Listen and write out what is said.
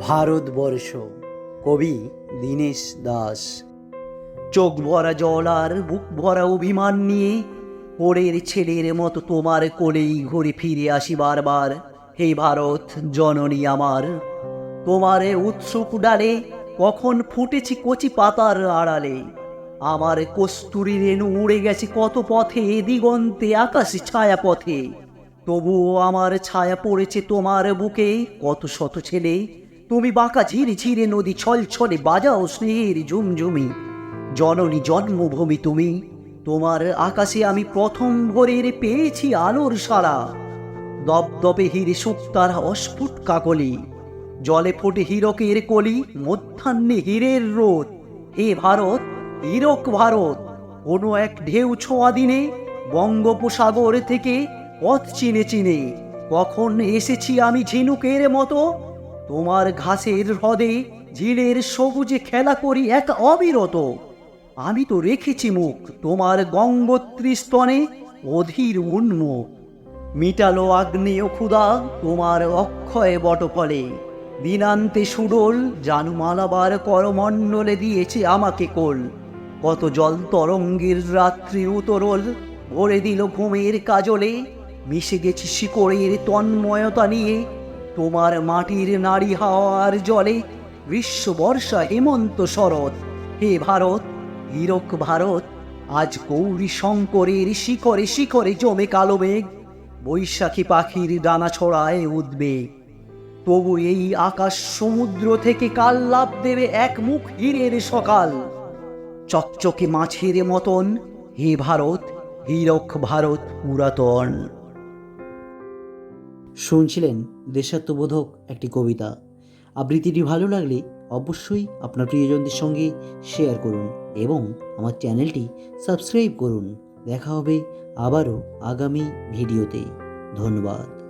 ভারতবর্ষ। কবি দীনেশ দাস। চোখ ভরা জল আর বুক ভরা অভিমান নিয়ে পরের ছেলের মতো তোমার কোলেই ঘুরে ফিরে আসি বারবার। হে ভারত, জননী আমার, তোমার উৎসুক ডালে কখন ফুটেছি কচি পাতার আড়ালে? আমার কস্তুরী রেণু উড়ে গেছে কত পথে, দিগন্তে আকাশে ছায়া পথে। তবুও আমার ছায়া পড়েছে তোমার বুকে, কত শত ছেলে তুমি বাঁকা ঝিরে ঝিরে নদী ছল ছলে বাজাও স্নেহের ঝুমঝুমি। জননী জন্মভূমি তুমি। তোমার আকাশে আমি প্রথম ভোরের পেয়েছি আলোর সারা দপদপে হিরে শুক্তার অস্ফুট কাকলি। জলে ফোটে হিরকের কলি, মধ্যাহ্নে হীরের রোদ। হে ভারত, হীরক ভারত, কোনো এক ঢেউ ছোঁয়া দিনে বঙ্গোপসাগর থেকে পথ চিনে চিনে। কখন এসেছি আমি ঝিনুকের মতো? তোমার ঘাসের হ্রদে ঝিলের সবুজে খেলা করি এক অবিরত। আমি তো রেখেছি মুখ তোমার গঙ্গোত্রী স্তনে অধীর উন্মুখ মিটালো আগ্নেয় ক্ষুদা তোমার অক্ষয় বটফলে। দিনান্তে সুডোল জানু মালাবার করমণ্ডলে দিয়েছে আমাকে কোল। কত জল তরঙ্গের রাত্রি উতরল, ভরে দিল ঘুমের কাজলে। মিশে গেছি শিকড়ের তন্ময়তা নিয়ে তোমার মাটির নারী হাওয়ার জলে গ্রীষ্ম বর্ষা হেমন্ত শরৎ। হে ভারত, হীরক ভারত, আজ গৌরী শঙ্করের শিখরে শিখরে জমে কালো মেঘ, বৈশাখী পাখির ডানা ছড়ায় উদ্বেগ। তবু এই আকাশ সমুদ্র থেকে কাল লাভ দেবে এক মুখ হীরের সকাল। চকচকে মাছের মতন, হে ভারত, হীরক ভারত পুরাতন। শুনছিলেন দেশাত্মবোধক একটি কবিতা। আবৃত্তিটি ভালো লাগলে অবশ্যই আপনার প্রিয়জনদের সঙ্গে শেয়ার করুন এবং আমার চ্যানেলটি সাবস্ক্রাইব করুন। দেখা হবে আবারও আগামী ভিডিওতে। ধন্যবাদ।